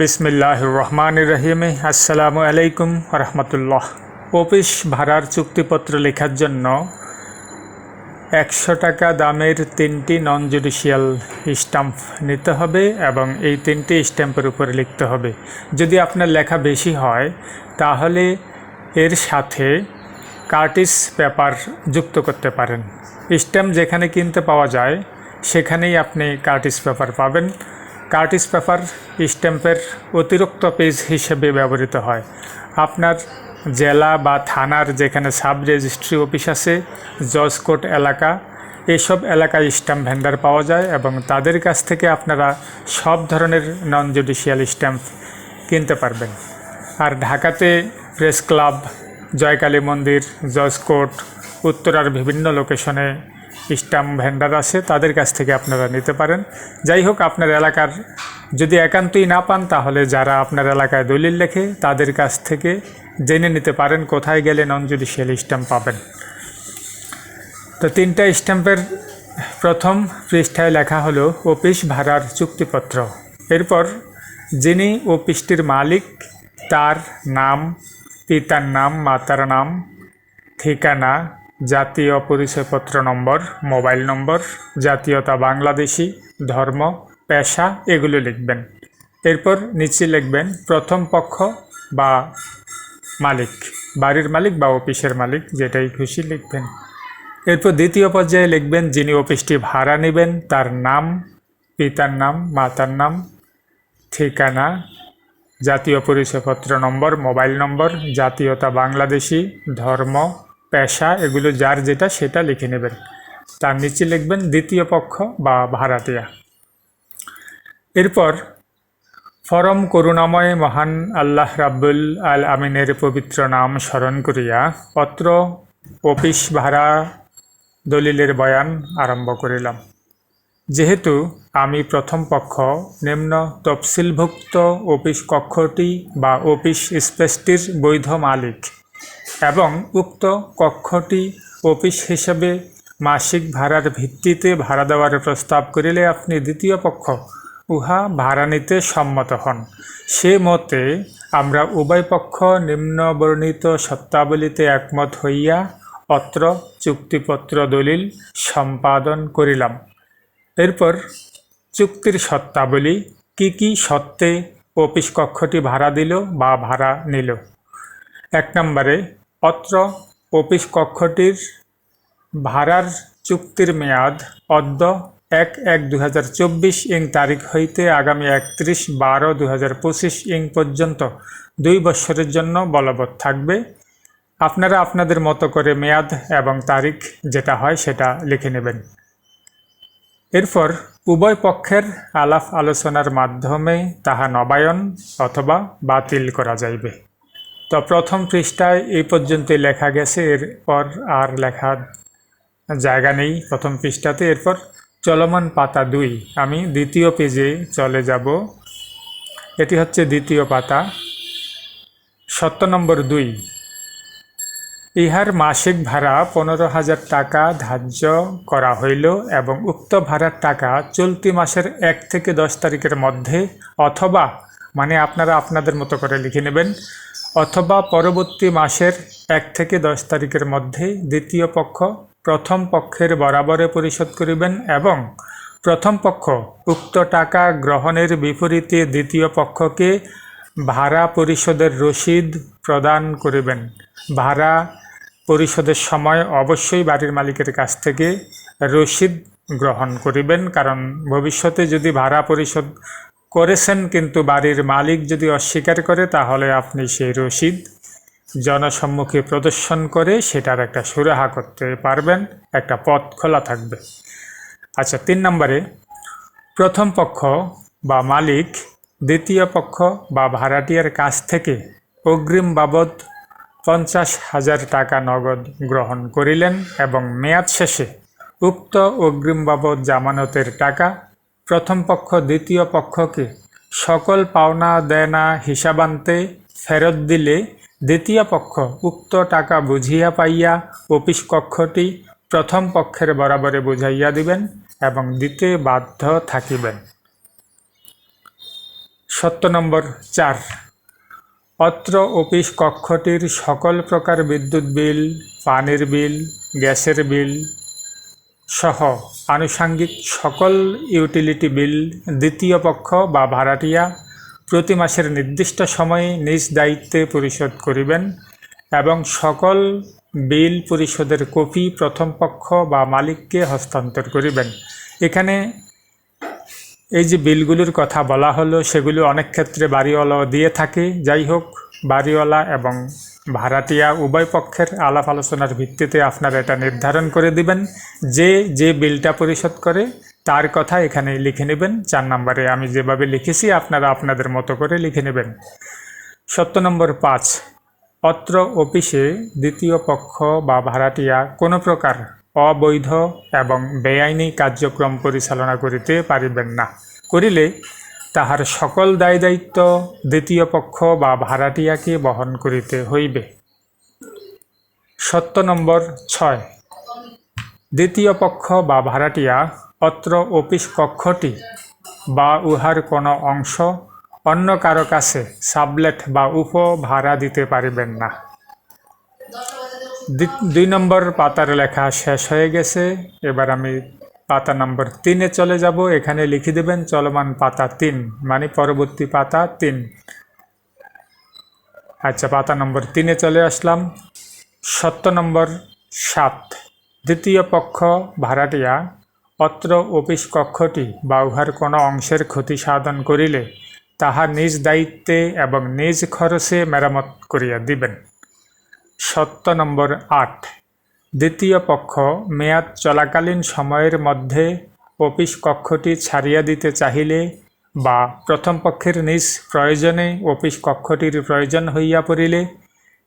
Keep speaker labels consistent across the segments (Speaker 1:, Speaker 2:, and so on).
Speaker 1: বিসমিল্লাহ রহমান রহিম। আসসালামু আলাইকুম রহমতুল্লাহ অফিস ভাড়ার চুক্তিপত্র লেখার জন্য একশো টাকা দামের তিনটি নন জুডিশিয়াল স্ট্যাম্প নিতে হবে এবং এই তিনটি স্ট্যাম্পের উপরে লিখতে হবে। যদি আপনার লেখা বেশি হয়, তাহলে এর সাথে কার্টিস পেপার যুক্ত করতে পারেন। স্ট্যাম্প যেখানে কিনতে পাওয়া যায়, সেখানেই আপনি কার্টিস পেপার পাবেন। কার্টিস পেপার স্ট্যাম্পের অতিরিক্ত পেজ হিসেবে ব্যবহৃত হয়। আপনার জেলা বা থানার যেখানে সাব রেজিস্ট্রি অফিস আছে, জজ কোর্ট এলাকা, এসব এলাকায় স্ট্যাম্প ভেন্ডার পাওয়া যায় এবং তাদের কাছ থেকে আপনারা সব ধরনের নন জুডিশিয়াল স্ট্যাম্প কিনতে পারবেন। আর ঢাকাতে প্রেস ক্লাব, জয়কালী মন্দির, জজ কোর্ট, উত্তরার বিভিন্ন লোকেশনে স্ট্যাম্প ভেন্ডার আছে, তাদের কাছ থেকে আপনারা নিতে পারেন। যাই হোক, আপনার এলাকার যদি একান্তই না পান, তাহলে যারা আপনার এলাকায় দলিল লেখে, তাদের কাছ থেকে জেনে নিতে পারেন কোথায় গেলে নন জুডিশিয়াল স্ট্যাম্প পাবেন। তো তিনটা স্ট্যাম্পের প্রথম পৃষ্ঠায় লেখা হলো, অফিস ভাড়ার চুক্তিপত্র। এরপর যিনি অফিসটির মালিক, তার নাম, পিতার নাম, মাতার নাম, ঠিকানা জাতীয় পরিচয়পত্র নম্বর, মোবাইল নম্বর, জাতীয়তা বাংলাদেশি, ধর্ম, পেশা, এগুলো লিখবেন। এরপর নিচে লিখবেন প্রথম পক্ষ বা মালিক, বাড়ির মালিক বা অফিসের মালিক, যেটাই খুশি লিখবেন। এরপর দ্বিতীয় পর্যায়ে লিখবেন যিনি অফিসটি ভাড়া নেবেন, তার নাম, পিতার নাম, মাতার নাম, ঠিকানা, জাতীয় পরিচয়পত্র নম্বর, মোবাইল নম্বর, জাতীয়তা বাংলাদেশি, ধর্ম পেশা, এগুলো যার যেটা সেটা লিখে নেবেন। তার নিচে লিখবেন দ্বিতীয় পক্ষ বা ভাড়াটিয়া। এরপর ফরম করুণাময় মহান আল্লাহ রাব্বুল আল আমিনের পবিত্র নাম স্মরণ করিয়া পত্র, অফিস ভাড়া, দলিলের বয়ান আরম্ভ করিলাম। যেহেতু আমি প্রথম পক্ষ, নিম্ন তফসিলভুক্ত অফিস কক্ষটি বা অফিস স্পেসটির বৈধ মালিক। এবং উক্ত কক্ষটি অফিস হিসেবে মাসিক ভাড়ার ভিত্তিতে ভাড়া দেওয়ার প্রস্তাব করিলে আপনি দ্বিতীয় পক্ষ, উহা ভাড়া নিতে সম্মত হন। সে মতে, আমরা উভয় পক্ষ নিম্নবর্ণিত সত্তাবলীতে একমত হইয়া অত্র চুক্তিপত্র দলিল সম্পাদন করিলাম। এরপর চুক্তির সত্তাবলী কি কি সত্ত্বে অফিস কক্ষটি ভাড়া দিল বা ভাড়া নিল? এক নম্বরে অত্র অফিস কক্ষটির ভাড়ার চুক্তির মেয়াদ অদ্য এক এক দু ইং তারিখ হইতে আগামী একত্রিশ বারো দু ইং পর্যন্ত দুই বৎসরের জন্য বলবৎ থাকবে। আপনারা আপনাদের মতো করে মেয়াদ এবং তারিখ যেটা হয় সেটা লিখে নেবেন। এরপর উভয় পক্ষের আলাপ আলোচনার মাধ্যমে তাহা নবায়ন অথবা বাতিল করা যাইবে। তো প্রথম পৃষ্ঠায় এই পর্যন্ত লেখা গেছে, এরপর আর লেখার জায়গা নেই প্রথম পৃষ্ঠাতে। এরপর চলমান পাতা দুই, আমি দ্বিতীয় পেজে চলে যাব। এটি হচ্ছে দ্বিতীয় পাতা, সত্য নম্বর দুই। ইহার মাসিক ভাড়া পনেরো হাজার টাকা ধার্য করা হইল এবং উক্ত ভাড়ার টাকা চলতি মাসের এক থেকে দশ তারিখের মধ্যে অথবা মানে আপনারা আপনাদের মতো করে লিখে নেবেন অথবা পরবর্তী মাসের এক থেকে দশ তারিখের মধ্যে দ্বিতীয় পক্ষ প্রথম পক্ষের বরাবরে পরিশোধ করিবেন এবং প্রথম পক্ষ উক্ত টাকা গ্রহণের বিপরীতে দ্বিতীয় পক্ষকে ভাড়া পরিশোধের রসিদ প্রদান করিবেন। ভাড়া পরিশোধের সময় অবশ্যই বাড়ির মালিকের কাছ থেকে রসিদ গ্রহণ করিবেন, কারণ ভবিষ্যতে যদি ভাড়া পরিশোধ করেছেন, কিন্তু বাড়ির মালিক যদি অস্বীকার করে, তাহলে আপনি সেই রসিদ জনসম্মুখে প্রদর্শন করে সেটার একটা সুরাহা করতে পারবেন, একটা পথ খোলা থাকবে। আচ্ছা তিন নম্বরে, প্রথম পক্ষ বা মালিক, দ্বিতীয় পক্ষ বা ভাড়াটিয়ার কাছ থেকে অগ্রিম বাবদ পঞ্চাশ হাজার টাকা নগদ গ্রহণ করিলেন এবং মেয়াদ শেষে উক্ত অগ্রিম বাবদ জামানতের টাকা প্রথম পক্ষ, দ্বিতীয় পক্ষকে সকল পাওনা দেনা হিসাবান্তে ফেরত দিলে দ্বিতীয় পক্ষ উক্ত টাকা বুঝিয়া পাইয়া অফিস কক্ষটি প্রথম পক্ষের বরাবরে বুঝাইয়া দিবেন এবং দিতে বাধ্য থাকিবেন। সত্য নম্বর চার। অত্র অফিস কক্ষটির সকল প্রকার বিদ্যুৎ বিল, পানির বিল, গ্যাসের বিল সহ আনুষাঙ্গিক সকল ইউটিলিটি বিল, দ্বিতীয় পক্ষ বা ভাড়াটিয়া প্রতি মাসের নির্দিষ্ট সময়ে নিজ দায়িত্বে পরিশোধ করিবেন এবং সকল বিল পরিশোধের কপি প্রথম পক্ষ বা মালিককে হস্তান্তর করিবেন। এখানে এই যে বিলগুলোর কথা বলা হলো, সেগুলো অনেক ক্ষেত্রে বাড়িওয়ালাও দিয়ে থাকে। যাই হোক, বাড়িওয়ালা এবং ভাড়াটিয়া উভয় পক্ষের আলাপ আলোচনার ভিত্তিতে আপনারা এটা নির্ধারণ করে দিবেন। যে যে বিলটা পরিশোধ করে, তার কথা এখানে লিখে নেবেন। চার নম্বরে আমি যেভাবে লিখেছি, আপনারা আপনাদের মতো করে লিখে নেবেন। সত্য নম্বর পাঁচ, অত্র অফিসে দ্বিতীয় পক্ষ বা ভাড়াটিয়া কোনো প্রকার অবৈধ এবং বেআইনি কার্যক্রম পরিচালনা করিতে পারিবেন না। করিলে তাহার সকল দায় দায়িত্ব দ্বিতীয় পক্ষ বা ভাড়াটিয়াকে বহন করিতে হইবে। সত্য নম্বর ছয়। দ্বিতীয় পক্ষ বা ভাড়াটিয়া অত্র অফিস কক্ষটি বা উহার কোনো অংশ অন্য কারও কাছে সাবলেট বা উপ ভাড়া দিতে পারিবেন না। দুই নম্বর পাতার লেখা শেষ হয়ে গেছে। এবার আমি পাতা নম্বর তিনে চলে যাব। এখানে লিখে দেবেন চলমান পাতা তিন মানে পরবর্তী পাতা তিন। আচ্ছা পাতা নম্বর তিনে চলে আসলাম। সত্য নম্বর সাত, দ্বিতীয় পক্ষ ভাড়াটিয়া, অত্র অফিস কক্ষটি বা উহার কোনো অংশের ক্ষতি সাধন করিলে তাহা নিজ দায়িত্বে এবং নিজ খরচে মেরামত করিয়া দিবেন। সত্য নম্বর আট দ্বিতীয় পক্ষ মেয়াদ চলাকালীন সময়ের মধ্যে অফিস কক্ষটি ছাড়িয়া দিতে চাহিলে বা প্রথম পক্ষের নিজ প্রয়োজনে অফিস কক্ষটির প্রয়োজন হইয়া পড়িলে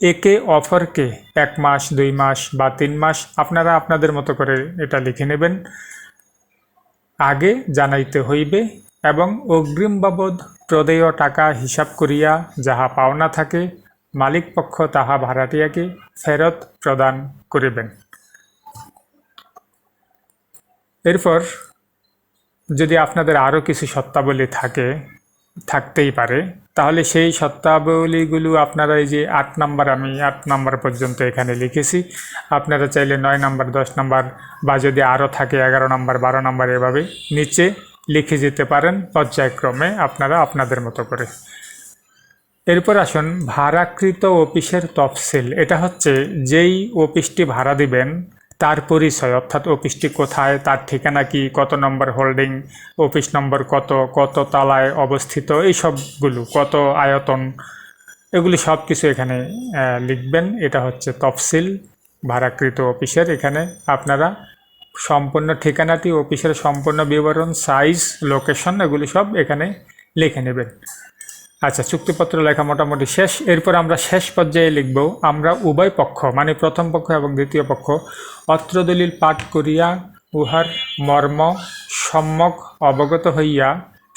Speaker 1: একে অফরকে এক মাস, দুই মাস বা তিন মাস আপনারা আপনাদের মতো করে এটা লিখে নেবেন। আগে জানাইতে হইবে এবং অগ্রিম বাবদ প্রদেয় টাকা হিসাব করিয়া যাহা পাওনা থাকে মালিক পক্ষ তাহা ভাড়াটিয়াকে ফেরত প্রদান করিবেন। এরপর যদি আপনাদের আরও কিছু সত্তাবলী থাকে, থাকতেই পারে, তাহলে সেই সত্তাবলীগুলো আপনারা এই যে আট নাম্বার, আমি আট নাম্বার পর্যন্ত এখানে লিখেছি। আপনারা চাইলে নয় নাম্বার, দশ নাম্বার বা যদি আরও থাকে এগারো নাম্বার, বারো নাম্বার এভাবে নিচে লিখে যেতে পারেন। পর্যায়ক্রমে আপনারা আপনাদের মতো করে এরপর আসুন ভাড়াকৃত অফিসের তফসিল। এটা হচ্ছে যেই অফিসটি ভাড়া দিবেন, তার পরিচয়, অর্থাৎ অফিসটি কোথায়, তার ঠিকানা কি, কত নম্বর হোল্ডিং, অফিস নম্বর কত কত তালায় অবস্থিত, এই সবগুলো, কত আয়তন, এগুলি সব কিছু এখানে লিখবেন। এটা হচ্ছে তফসিল ভাড়াকৃত অফিসের। এখানে আপনারা সম্পূর্ণ ঠিকানাটি, অফিসের সম্পূর্ণ বিবরণ, সাইজ, লোকেশন, এগুলি সব এখানে লিখে নেবেন। আচ্ছা চুক্তিপত্র লেখা মোটামুটি শেষ। এরপর আমরা শেষ পর্যায়ে লিখব, আমরা উভয় পক্ষ মানে প্রথম পক্ষ এবং দ্বিতীয় পক্ষ, অত্র দলিল পাঠ করিয়া উহার মর্ম সম্যক অবগত হইয়া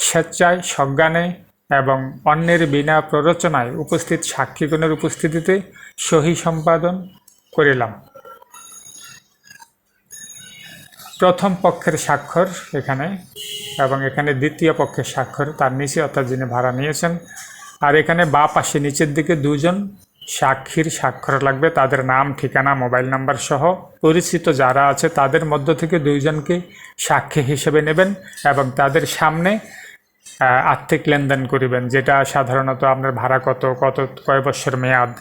Speaker 1: স্বেচ্ছায় সজ্ঞানে এবং অন্যের বিনা প্ররোচনায় উপস্থিত সাক্ষীগণের উপস্থিতিতে সহি সম্পাদন করিলাম। প্রথম পক্ষের স্বাক্ষর এখানে এবং এখানে দ্বিতীয় পক্ষের স্বাক্ষর, তার নিচে অর্থাৎ যিনি ভাড়া নিয়েছেন। আর এখানে বা পাশে নিচের দিকে দুজন সাক্ষীর স্বাক্ষর লাগবে, তাদের নাম, ঠিকানা, মোবাইল নাম্বার সহ। পরিচিত যারা আছে, তাদের মধ্য থেকে দুইজনকে সাক্ষী হিসেবে নেবেন এবং তাদের সামনে আর্থিক লেনদেন করিবেন, যেটা সাধারণত আপনার ভাড়া কত কত, কয় বছর মেয়াদ,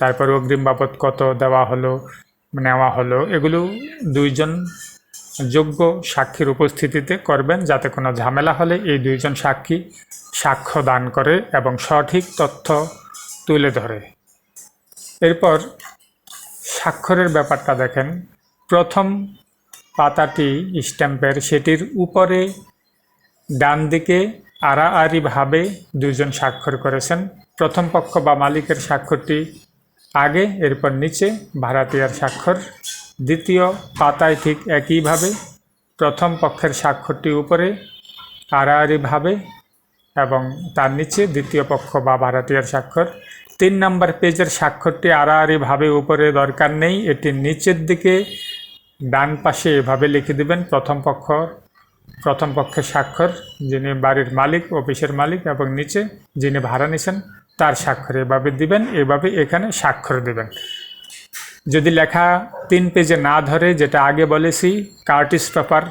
Speaker 1: তারপর অগ্রিম বাবদ কত দেওয়া হলো, নেওয়া হলো, এগুলো দুইজন যোগ্য সাক্ষীর উপস্থিতিতে করবেন যাতে কোনো ঝামেলা হলে এই দুইজন সাক্ষী সাক্ষ্য দান করে এবং সঠিক তথ্য তুলে ধরে। এরপর স্বাক্ষরের ব্যাপারটা দেখেন। প্রথম পাতাটি স্ট্যাম্পের, সেটির উপরে ডান দিকে আড়াআড়িভাবে দুজন স্বাক্ষর করেছেন। প্রথম পক্ষ বা মালিকের স্বাক্ষরটি আগে, এরপর নিচে ভাড়াটিয়ার স্বাক্ষর। দ্বিতীয় পাতায় ঠিক একইভাবে প্রথম পক্ষের স্বাক্ষরটি উপরে আড়াআড়িভাবে এবং তার নিচে দ্বিতীয় পক্ষ বা ভাড়াটিয়ার স্বাক্ষর। তিন নম্বর পেজের স্বাক্ষরটি আড়াআড়িভাবে উপরে দরকার নেই, এটি নিচের দিকে ডান পাশে এভাবে লিখে দিবেন, প্রথম পক্ষ প্রথম পক্ষের স্বাক্ষর, যিনি বাড়ির মালিক, অফিসের মালিক, এবং নিচে যিনি ভাড়া নিছেন, তার স্বাক্ষর এভাবে দিবেন, এভাবে এখানে স্বাক্ষর দেবেন। যদি লেখা তিন পেজে না ধরে, যেটা আগে বলেছি, কার্টিস পেপার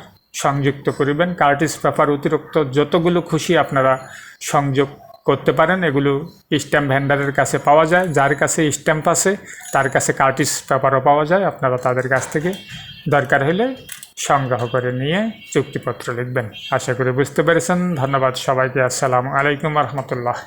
Speaker 1: সংযুক্ত করিবেন। কার্টিস পেপার অতিরিক্ত যতগুলো খুশি আপনারা সংযোগ করতে পারেন, এগুলো স্ট্যাম্প ভ্যান্ডারের কাছে পাওয়া যায়। যার কাছে স্ট্যাম্প আছে, তার কাছে কার্টিস পেপারও পাওয়া যায়। আপনারা তাদের কাছ থেকে দরকার হলে সংগ্রহ করে নিয়ে চুক্তিপত্র লিখবেন। আশা করি বুঝতে পেরেছেন। ধন্যবাদ সবাইকে। আসসালামু আলাইকুম রহমতুল্লাহ।